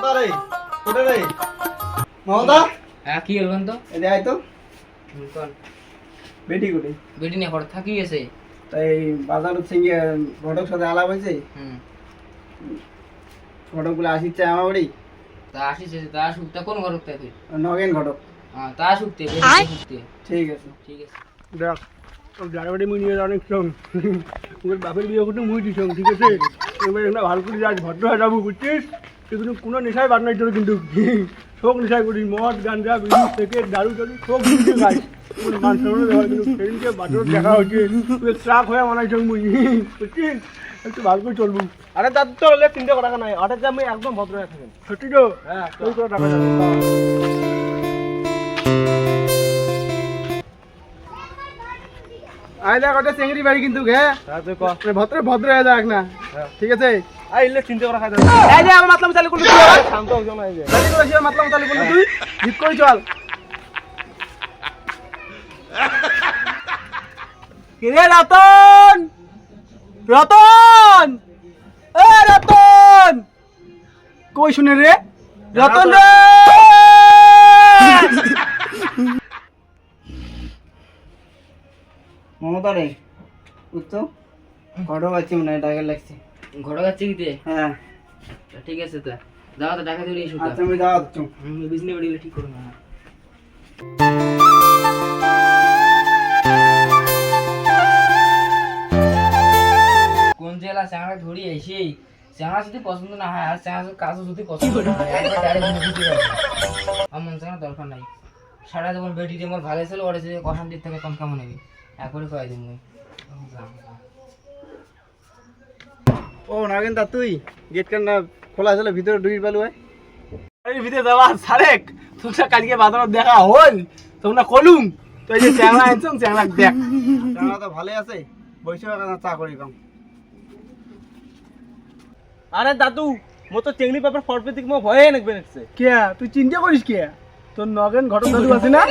মমতা রে কোটে রে? মমতা? হ্যাঁ কি বলবেন তো? এদি আয় তো। কোন? বেটি কোটে বেটি নিয়ে ঘর থাকি গেছে। তাই বাজার সঙ্গে ঘটক সাথে আলাপ হয়েছে? হুম। ঘটক বলে আসিচ্ছে আমার বাড়ি? তা কোন তুই নগেন ঘটক। হ্যাঁ ঠিক আছে। ঠিক আছে। দেখ মুই নিয়ে অনেক সং ওর বাপের বিয়ে করতে মুই দিছং ঠিক আছে? এবার ভালো করে যাস ভদ্র হয়ে যাব বুঝছিস? এগুলো কোনো নেশায় বাদ নাই তোর কিন্তু শোক নেশায় করিস মদ গাঞ্জা বিড়ি থেকে দারু টারু খাই। দেওয়া কিন্তু সেদিনকে বাজার দেখা হচ্ছে তুই ট্রাক হয়ে মনে মুই বুঝছিস একটু ভালো করে চলবো। আরে দাদু তো হলে নাই একদম ভদ্র হয়ে থাকেন। সত্যি তো? হ্যাঁ ওই করে টাকা যাবে আয় দেখ ওটা চেংড়ি বাড়ি কিন্তু হ্যাঁ ভদ্র ভদ্র হয়ে যাক না। ঠিক আছে? আই চিন্তা করা খাই এই যে আমার মাতলাম চালু করলি তুই আবার। শান্ত হও না এই যে। চালু করে মাতলাম চালু করলি তুই? জিত করে চল। কিরে রতন? রতন? এ রতন! কই শুনে রে? রতন রে! মমতা রে উত্তো ঘটক আছে মনে হয় ডাকে লাগছে। ঘর যাচ্ছে কি হ্যাঁ। ঠিক আছে তো। যাও তো টাকা দিয়ে শুকা। আচ্ছা আমি যাওয়া দিচ্ছি হুম বিজনে বেড়ি ঠিক করুন না। কোন জেলা চ্যাংড়া ধরি এসেই চ্যাংড়া যদি পছন্দ না হয় আর চ্যাংড়া কাজও যদি পছন্দ না হয় একবার ডাইরেক্ট মুখে দিতে আমার চ্যাংড়া দরকার নাই। সারা যেমন বেটি আমার ভালো ছিল ওরা যে কষান দিক থেকে কম কেমন হবে একবারে কয়ে দিন ও নাগেন দা তুই গেট কান্না খোলা ছিল ভিতরে ঢুকি পেলু এই ভিতরে দেওয়া সারেক তোমরা কালকে বাজার দেখা হল তোমরা কলুম। তো এই যে চ্যাংড়া আনছং চ্যাংড়া দেখ। জানা তো ভালোই আছে বৈশ চা করি কম আরে দাদু মো তো চেংড়ি পেপার ফটপে দিক মো ভয়ে নাকবে নাকছে কে তুই চিন্তা করিস কে তোর নগেন ঘটক দাদু আছে না?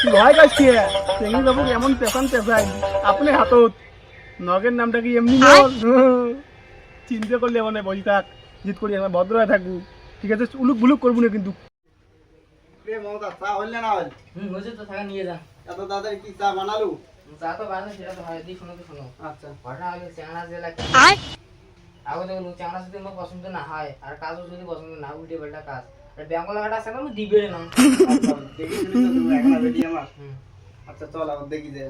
তুই ভয় কাজ কে চেংড়ি বাবু এমন পেশান পেশাই আপনি হাতত। নগেন নামটা কি এমনি নয়? চিন্তা করলে মানে বলি থাক জিত করি আমরা ভদ্র হয়ে থাকব ঠিক আছে উলুক বুলুক করব না কিন্তু রে মমতা চা হইলে না হল হুম হয়েছে তো থাকা নিয়ে যা এত তাড়াতাড়ি কি চা বানালু চা তো বাজে সেটা তো হয় দি শোনো তো শোনো আচ্ছা ঘটনা হলে চ্যাংড়া জেলা আগে দেখুন চ্যাংড়া যদি আমার পছন্দ না হয় আর কাজও যদি পছন্দ না উল্টে পাল্টা কাজ আর বেঙ্গল ঘাটা আছে না আমি দিবে না আচ্ছা, দেখি শুনি তো তুমি একলা বেটি আমার আচ্ছা চল আবার দেখি যে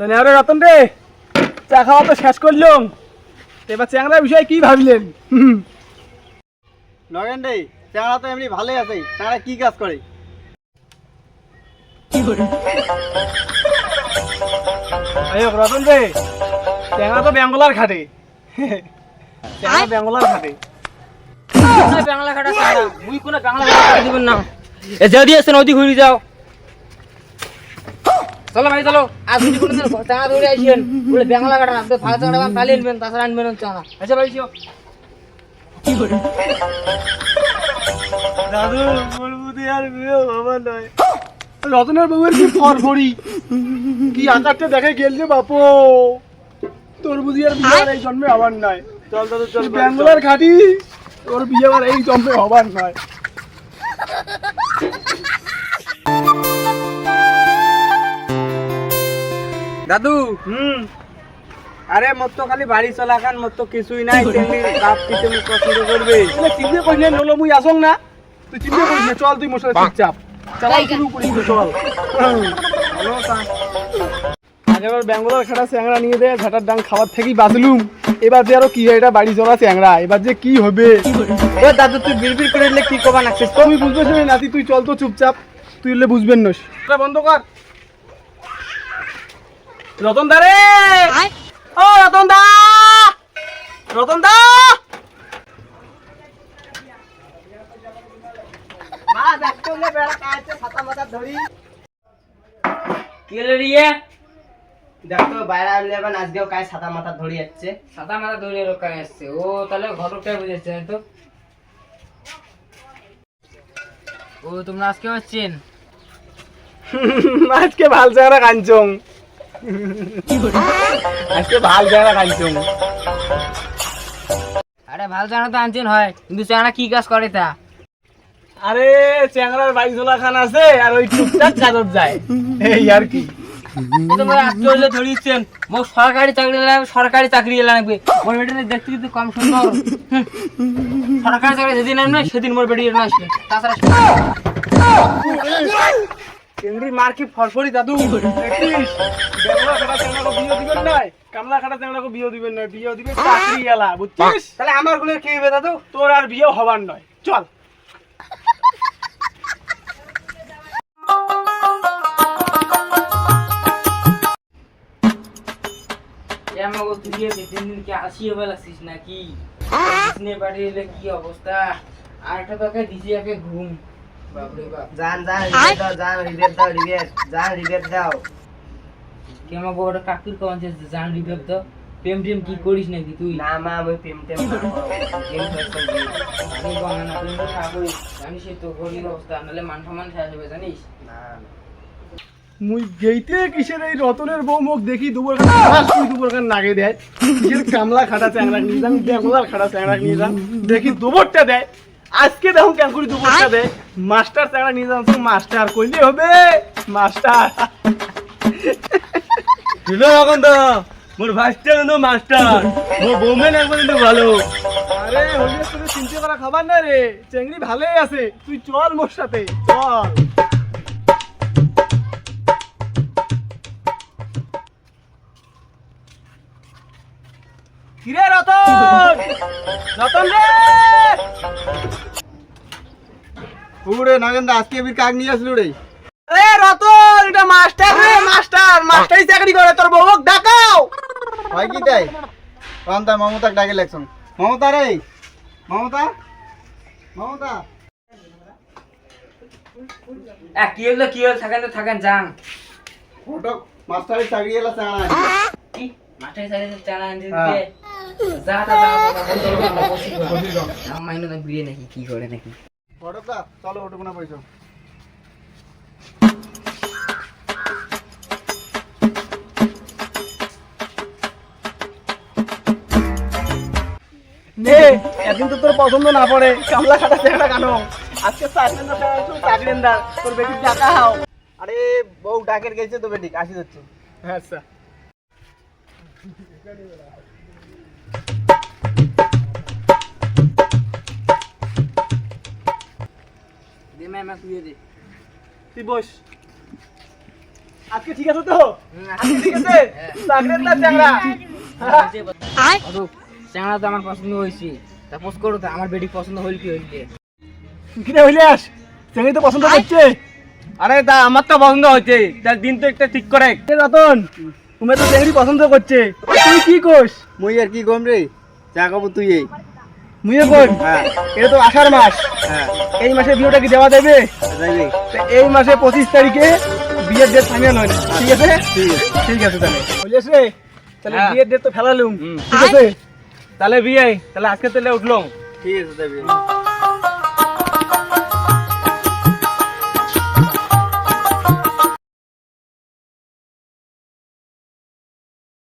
তো নেওয়ারে রতন রে, চা খাওয়া তো শেষ করলাম। এবার চ্যাংড়ার বিষয়ে কি ভাবলেন? নগেন রে চাঁড়া তো এমনি ভালোই আছে চাঁড়া কি কাজ করে? রতন রে চ্যাংড়া তো বেঙ্গলার খাটে। বেঙ্গলার খাটে। বাংলা ঘাটা চ্যাংড়া মুই কোনো বাংলা ঘাটা দিবেন না। এ যদি আসেন ওদি ঘুরে যাও। চলো ভাই চলো। আজ যদি কোনো ধরে আসেন বলে ভালো আনবেন তাছাড়া আনবেন আচ্ছা ভাই দাদু বলব তো আর বিয়ে বাবা নয়। রতনের বউয়ের কি ফরফরি কি আকারটা দেখে গেলছে বাপু? তোর বুঝি আর বিয়ে আর এই জন্মে হবার নয়। চল দাদু চল ব্যাঙ্গলার খাটি তোর বিয়ে আর এই জন্মে হবার নয়। দাদু হুম। আরে মোর তো খালি বাড়ি চলাকান মোর তো কিছুই নাই তেমনি বাপ কি তুমি পছন্দ করবে চিন্তা না নলো মুই আসং না? তুই চিন্তা করিস না চল তুই মোর সাথে চুপচাপ চালাই শুরু করিস চল। ব্যাঙ্গলোর খাটা নিয়ে দেয় ঝাটার ডাং খাবার থেকেই বাঁচলুম। এবার যে আরও কি হয় এটা বাড়ি চলা এবার যে কি হবে? এ দাদু তুই বিড়বিড় করে কি কবা নাকছিস তুমি বুঝবে না নাতি তুই চল তো চুপচাপ। তুই এলে বুঝবেন নস বন্ধ কর। রতন দা রে ও রতন দা রতন দা ধরি কি হলো রিয়ে দেখো বাইরে আসলে এবার আজকেও কাজ সাদা মাথা ধরি যাচ্ছে। সাদা মাথা ধরে লোক আসছে ও তাহলে ঘটকটাই বুঝেছে তো? ও তোমরা আজকে আজকে ভালো জায়গা কাঞ্চং আজকে ভালো জায়গা কাঞ্চং আরে ভালো চানা তো আনছেন হয় কিন্তু চানা কি কাজ করে তা? আরে চ্যাংড়ার বাইক ঝোলা খান আছে আর ওই টুকটাক কাজত যায়। এই আর কি। তোমরা আজকে ধরিয়েছেন মোক সরকারি চাকরি লাগবে সরকারি চাকরি লাগবে মোর দেখতে কিন্তু কম সুন্দর। সরকারি চাকরি যেদিন আনবে সেদিন মোর বেটি না আসবে। তাছাড়া চিংড়ি মার কি ফরফরি দাদু? দেখিস খাটা চ্যাংড়াকে বিয়ে দিবেন নাই? কামলা খাটা বিয়ে দিবেন নাই? বিয়ে দিবে চাকরি বুঝছিস? তাহলে আমারগুলোর কি হবে দাদু? তোর আর বিয়ে হবার নয়। চল। আমাকে তুই তিন দিন কি আসিয়ে বেলাছিস নাকি? ডিসনে বাড়ি এলে কি অবস্থা? আর একটা তোকে দিছি একে ঘুম। বাপরে বাপ। জান জান রিবেট দাও জান রিবেট দাও রিবেট। জান রিবেট দাও। কি আমাকে ওটা কাকুর কমান জান রিভেব তো প্রেম টেম কি করিস নাকি তুই? না মা আমি প্রেম টেম না। জানিস তো গরিব অবস্থা নাহলে মান সম্মান শেষ হবে জানিস? না। মুই গেইতে কিসের এই রতনের বউ মুখ দেখি দুপুর তুই দুপুর খান নাগে দেয়। কিসের কামলা খাটা চ্যাংড়া নিয়ে যান বেঙ্গলার খাটা চ্যাংড়া নিয়ে যান দেখি দুপুরটা দেয়। আজকে দেখুন কেন করি দুপুরটা দেয়। মাস্টার চ্যাংড়া নিয়ে যান মাস্টার কইলে হবে। মাস্টার। শুনো এখন তো মোর ভাইসটা কিন্তু মাস্টার। মোর বৌমেন একবার কিন্তু ভালো। আরে হলিয়ে তোর চিন্তা করা খাবার না রে। চেংড়ি ভালোই আছে। তুই চল মোর সাথে চল। কিরে রতন? রতন রে! পুরে নাগেন্দা আজকে বির কাক নিয়ে আসলো রে। এ রতন এটা মাস্টার রে মাস্টার। মাস্টারি চাকরি করে তোর বউক ডাকাও। হয় কি তাই? কান্তা মমতাক ডাকে লেখছন মমতা রে মমতা? মমতা? আ কি হলো কি হলো? থাকেন তো থাকেন যান। ফটক মাস্টারের চাকরি এলা চাঙা কি? মাঠে সাইডে চানা আনতে হ্যাঁ। যা তা যা বসি আমার তো বিয়ে নাকি কি করে নাকি? ফটক চলো ওটু কোনা পয়সা নে একদিন তো তোর পছন্দ না পড়ে। কামলা খাটা চেহারা কেন? আজকে না তোর বেটি টাকা হাও। আরে বউ ডাকের গেছে তো বেটি আসি যাচ্ছে। আচ্ছা দে ম্যাম তুই দে। তুই বস। আজকে ঠিক আছে তো? আজকে ঠিক আছে? চাকরির না চ্যাংড়া? অরূপ তো আমার পছন্দ হয়েছে। করো তো আমার বেটি পছন্দ হইল কি হইল কিরে তো পছন্দ করছে আরে তা আমার তো হচ্ছে তার দিন তো একটা ঠিক করে। রতন? তুমি তো চ্যাংড়ি পছন্দ করছে। তুই কি কোস মুই আর কি গম রে? চা খাব তুই এই। মুইও কোন হ্যাঁ। এটা তো আষাঢ় মাস। হ্যাঁ। এই মাসে বিয়েটা কি দেওয়া দেবে? এই মাসে পঁচিশ তারিখে বিয়ের ডেট ফাইনাল হয় ঠিক আছে? ঠিক আছে। ঠিক আছে তাহলে। বুঝেছে তাহলে হ্যাঁ। বিয়ের ডেট তো ফেলালুম। ঠিক আছে? তাহলে বিয়ে তাহলে আজকে তাহলে উঠলাম। ঠিক আছে যাইবে